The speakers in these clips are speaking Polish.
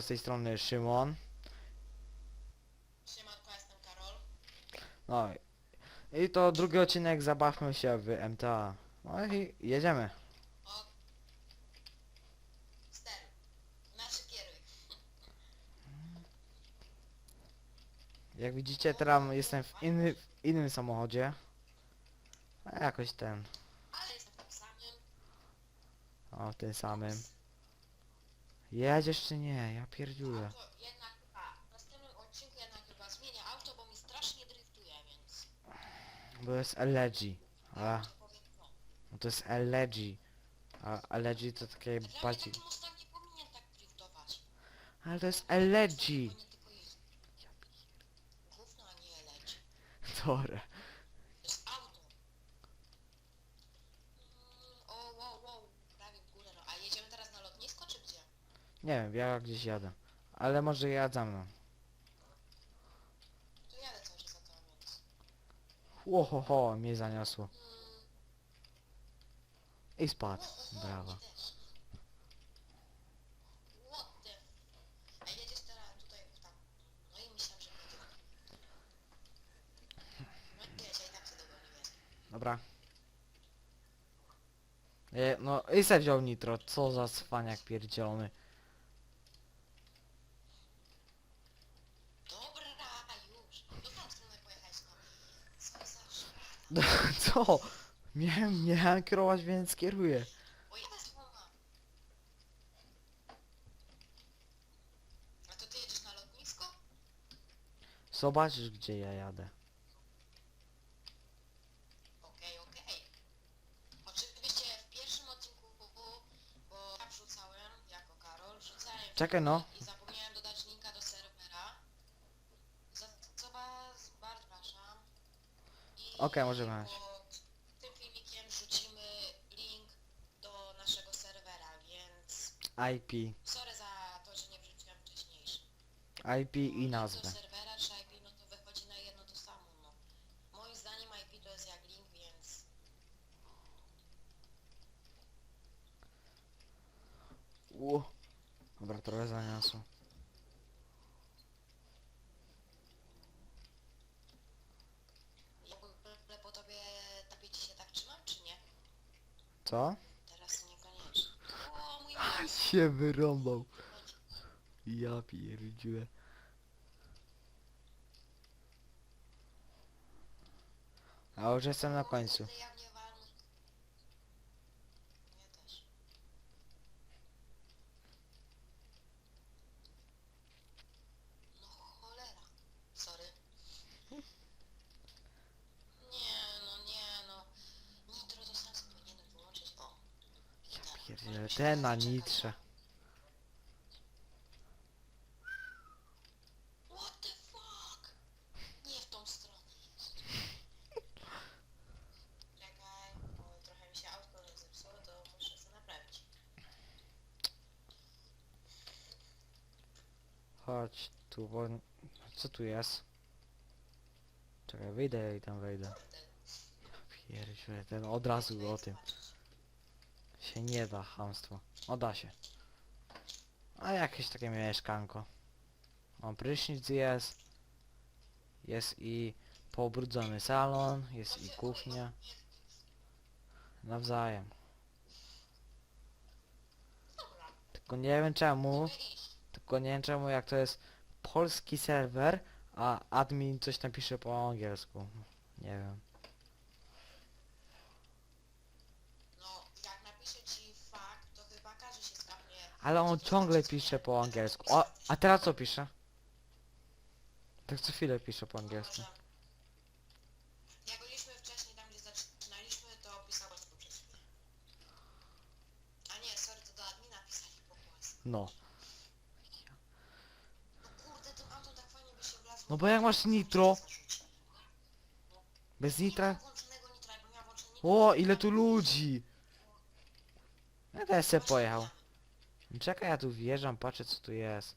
Z tej strony Szymon. Siemanko, jestem Karol. No i to drugi odcinek Zabawmy się w MTA. No i jedziemy. O... Ster. Znaczy kieruj. Jak widzicie teraz jestem w, inny, w innym samochodzie. A jakoś ten. Ale jestem tym samym. O, tym samym. Jedziesz czy nie? Ja pierdziulę. Auto jednak chyba, w następnym odcinku jednak chyba zmienię auto, bo mi strasznie driftuje, więc... Bo jest LG. A, to powiem no. no to jest LG. A LG to takie Dla mnie bardziej... taki Mustang nie powinien tak driftować. Ale to jest LG. Powinien tylko jeździć. Gówno, a nie. Dobra. To jest auto. Mm, o, wow, wow. Prawie w górę, no. A jedziemy teraz na lotnisko, czy gdzie? Nie wiem, ja gdzieś jadę. Ale może jadę za mną. To jadę cały czas za to, więc... Łohoho, mnie zaniosło. Mm, I spadł. Brawo. tutaj. No i że. No. Dobra. E, no i se wziął nitro, co za cwaniak pierdzielony. Dobra, już. Do tą stronę pojechać, no. Co za szmata. No, co? Miałem, miałem kierować, więc kieruję. O, jaka słoma. A to ty jedziesz na lotnisko? Zobaczysz gdzie ja jadę. Okej, okej. Oczywiście w pierwszym odcinku, bo ja wrzucałem, jako Karol, wrzucałem Czekaj no. i zapomniałem dodać linka do serwera. Za co was bardzo przepraszam. I Okej, możemy jechać. pod tym filmikiem wrzucimy link do naszego serwera, więc IP. sorry za to, że nie wrzuciłem. IP i nazwę. Do serwera czy IP, no to wychodzi na jedno to samo, no. Moim zdaniem IP to jest jak link, więc... U. Dobra, trochę zaniosło. Ja w ogóle po tobie tapieć się tak trzymam, czy nie? Co? Teraz niekoniecznie. O, mój mózg! się wyrąbał. Ja pierdziłem. A już jestem na końcu. Jak mnie walnął. Mnie też. No cholera. Sorry. Nie no, nie no. Nitro to sam sobie powinienem wyłączyć. O. Się ten na nitrze. What the fuck? Nie w tą stronę. Czekaj, bo trochę mi się autko zepsuło, to muszę to naprawić. Chodź tu, bo... Co tu jest? Czekaj, wyjdę i tam wejdę. Pierdziele, ten od razu o tym. Się nie da, hamstwo. O, da się. A jakieś takie mieszkanko. Mam prysznic jest. Jest i pobrudzony salon, jest i kuchnia. Nawzajem. Tylko nie wiem czemu, tylko nie wiem czemu jak to jest polski serwer, a admin coś tam pisze po angielsku. Nie wiem. No, jak napiszę ci fakt, to chyba każe się skapnie. Ale on ciągle pisze po angielsku. O, a teraz co pisze? Tak co chwilę pisze po angielsku. No. No bo jak masz nitro? Bez nitra? O, ile tu ludzi! Ja też se pojechał. Czekaj, ja tu wjeżdżam, patrzę co tu jest.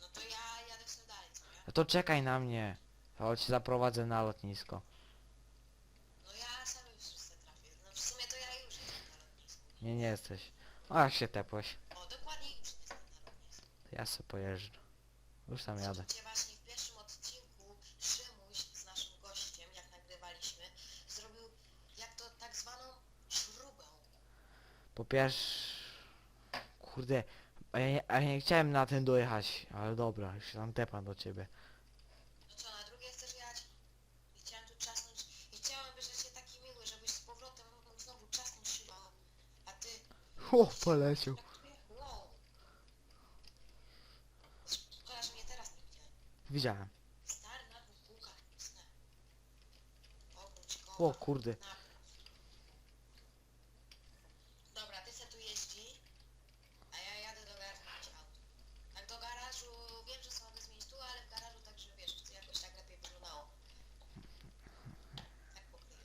No to ja jadę sobie dalej, co nie? No to czekaj na mnie. Chodź, zaprowadzę na lotnisko. No ja sam już sobie trafię. No w sumie to ja już jestem na lotnisku. Nie, nie jesteś. O, jak się tepłeś. O, dokładnie Ja se pojeżdżę. Już tam jadę. Gdzie właśnie w pierwszym odcinku Szymuś z naszym gościem, jak nagrywaliśmy, zrobił jak to tak zwaną śrubę. Po pierwsze... Kurde, a ja, nie, a ja nie chciałem na ten dojechać, ale dobra, już się tam tepam do ciebie. No co, na drugie chcesz jechać? I chciałem tu czasnąć i chciałem, żebyś się taki miły, żebyś z powrotem mógł znowu czasnąć szybą. A ty... O, poleciał. Wow. Szkoda, że mnie teraz nie widziałem. Widziałem. Stary na dwóch kółkach. O kurde. Naprzód. Dobra, ty se tu jeździ, a ja jadę do garażu mieć auto. Tak do garażu, wiem, że sobie mogę zmienić tu, ale w garażu także wiesz, chcę jakoś tak lepiej wyglądało. Tak pokryję.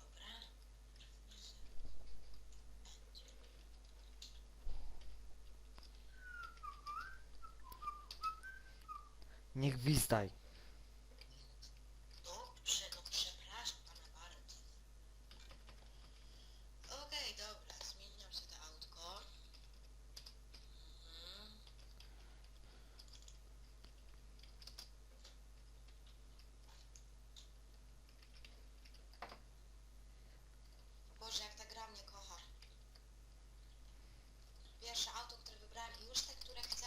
Dobra. Nie gwizdaj. Dobrze, no przepraszam pana bardzo. Okej, dobra, zmieniam sobie to autko. Mhm. Boże, jak ta gra mnie kocha. Pierwsze auto, które wybrałem i już te, które chcę.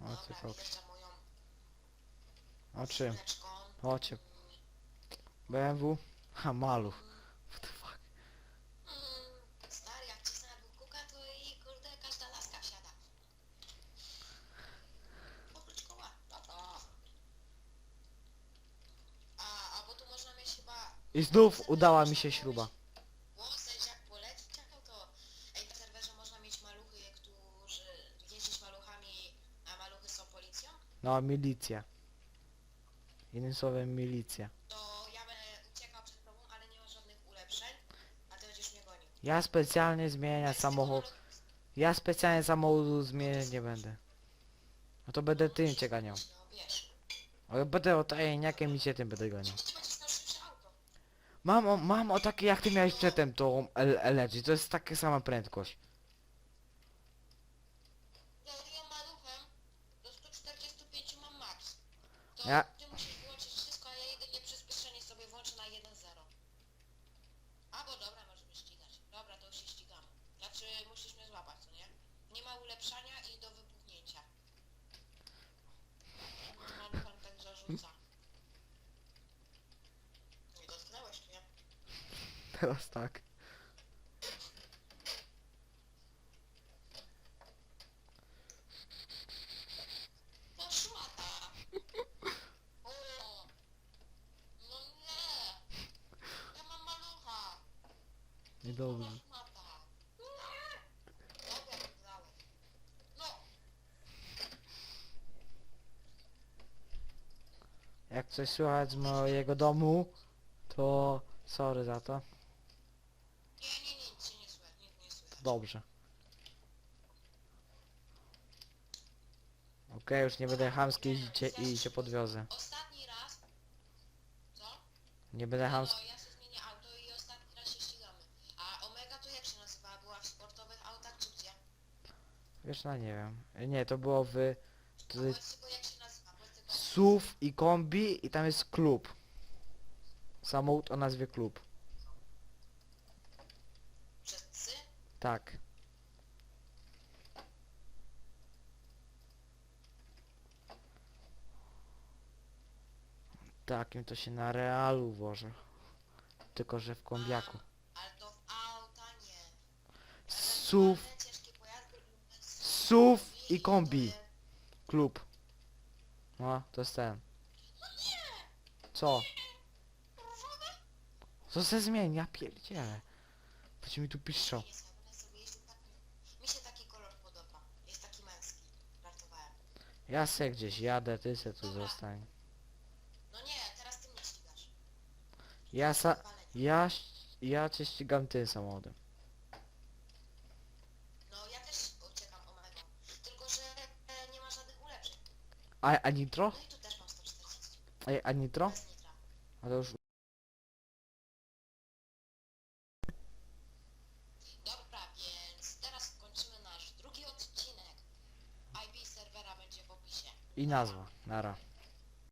O Dobra, kokos. wjeżdżam O czym? O czym? BMW? Ha, maluch. What the fuck? Stary, jak cisnę na kółka, to i kurde każda laska wsiada. Koła. A, tu można mieć chyba... I znów udała mi się śruba. No, milicja. Innym słowem milicja. To ja będę uciekał przed tobą, ale nie ma żadnych ulepszeń, a ty będziesz mnie gonił. Ja specjalnie zmieniać samochód. Ja specjalnie samochodu zmieniać nie będę. No to będę tym cię ganiał. No wiesz. Ale będę o tajniakiem i cię tym będę ganiał. Ty będziesz miał szybsze auto. Mam o, mam o takie jak ty miałeś przedtem tą LG, to jest taka sama prędkość. Ja ją maluchem do 145 mam max. To Ja- ty musisz wyłączyć wszystko, a ja jedynie przyspieszenie sobie włączę na 1.0. Albo dobra, możemy ścigać. Dobra, to już się ścigamy. Znaczy musisz mnie złapać, co nie? Nie ma ulepszania i do wybuchnięcia. Maluchem tak zarzuca. Nie dotknąłeś mnie. Teraz tak. To szmata! O! No nie! Ja mam malucha! Niedobrze. To szmata! Nie! Dobra, wygrałem. No! Jak coś słychać z mojego domu, to sorry za to. Nie, nie, nie, nic się nie słychać, nic nie słychać. Dobrze. Okej, już nie będę chamski i cię, i cię podwiozę. Ostatni raz... Co? Nie będę chamski. No, ja sobie zmienię auto i ostatni raz się ścigamy. A Omega to jak się nazywała? Była w sportowych autach czy gdzie? Wiesz, no nie wiem. Nie, to było w A to powiedz tylko jak się. SUV i kombi i tam jest klub. Samochód o nazwie klub. Przez psy? Tak. Takim to się na realu włoży. Tylko, że w kombiaku. Ale to w auta nie. SUV, ciężkie pojazdy SUV i kombi. Klub. No, to jest ten. Co? Co se zmieni? Ja pierdzielę. Ci mi tu takim... Mi się taki kolor podoba. Jest taki męski. Żartowałem. Ja se gdzieś jadę, ty se tu zostań. No nie, teraz ty mnie ścigasz. Ja sa... Ja... ś- Ja cię ścigam tym samochodem. A, a nitro? No A, a nitro? Bez nitra. Ale już... Dobra, więc teraz kończymy nasz drugi odcinek. IP serwera będzie w opisie. I nazwa. Nara.